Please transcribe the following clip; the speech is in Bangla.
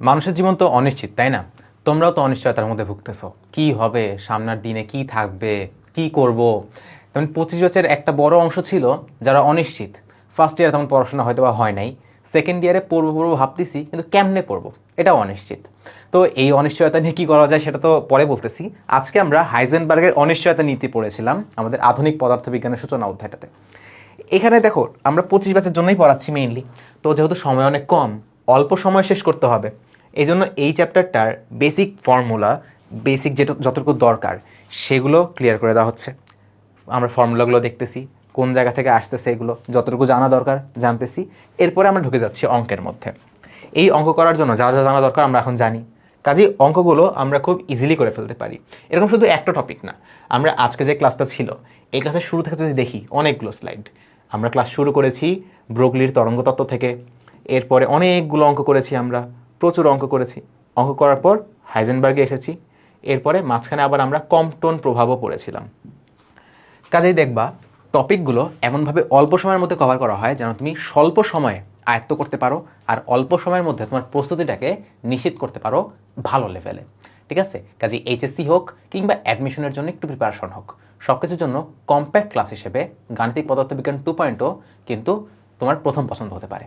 মানুষের জীবন তো অনিশ্চিত, তাই না? তোমরাও তো অনিশ্চয়তার মধ্যে ভুগতেছো। কি হবে? সামনের দিনে কি থাকবে? কি করব? তেমন পঁচিশ বছরের একটা বড় অংশ ছিল যারা অনিশ্চিত। ফার্স্ট ইয়ারে তেমন পড়াশোনা হয়তো বা হয় নাই। সেকেন্ড ইয়ারে পড়ব পড়ব ভাবতেছি, কিন্তু কেমনে পড়ব? এটাও অনিশ্চিত। তো এই অনিশ্চয়তা নিয়ে কী করা যায় সেটা তো পরে বলতেছি। আজকে আমরা হাইজেনবার্গের অনিশ্চয়তা নীতি পড়েছিলাম আমাদের আধুনিক পদার্থবিজ্ঞানের সূচনা অধ্যায়টাতে। এখানে দেখো, আমরা পঁচিশ ব্যাচের জন্যই পড়াচ্ছি মেইনলি তো যেহেতু সময় অনেক কম, অল্প সময় শেষ করতে হবে। এই জন্য এই চ্যাপ্টারটার বেসিক ফর্মুলা বেসিক যেটা, যতটুকু দরকার, সেগুলো ক্লিয়ার করে দেওয়া হচ্ছে। আমরা ফর্মুলাগুলো দেখতেছি, কোন জায়গা থেকে আসতেছে এগুলো, যতটুকু জানা দরকার জানতেছি। এরপরে আমরা ঢুকে যাচ্ছি অঙ্কের মধ্যে। এই অঙ্ক করার জন্য যা যা জানা দরকার আমরা এখন জানি। কাজেই অঙ্কগুলো আমরা খুব ইজিলি করে ফেলতে পারি। এরকম শুধু একটা টপিক না, আমরা আজকে যে ক্লাসটা ছিল, এই ক্লাসের শুরু থেকে যদি দেখি, অনেকগুলো স্লাইড আমরা ক্লাস শুরু করেছি ব্রোগলির তরঙ্গ তত্ত্ব থেকে, এরপরে অনেকগুলো অঙ্ক করেছি আমরা। প্রচুর অঙ্ক করেছি। অঙ্ক করার পর হাইজেনবার্গে এসেছি। এরপরে মাঝখানে আবার আমরা কম্পটন প্রভাবও পড়েছিলাম। কাজেই দেখবা, টপিকগুলো এমনভাবে অল্প সময়ের মধ্যে কভার করা হয় যেন তুমি স্বল্প সময়ে আয়ত্ত করতে পারো আর অল্প সময়ের মধ্যে তোমার প্রস্তুতিটাকে নিশ্চিত করতে পারো ভালো লেভেলে ঠিক আছে? কাজে এইচএসসি হোক কিংবা অ্যাডমিশনের জন্য একটু প্রিপারেশন হোক। সব কিছুর জন্য কম্প্যাক্ট ক্লাস হিসেবে গাণিতিক পদার্থবিজ্ঞান টু পয়েন্টও কিন্তু তোমার প্রথম পছন্দ হতে পারে।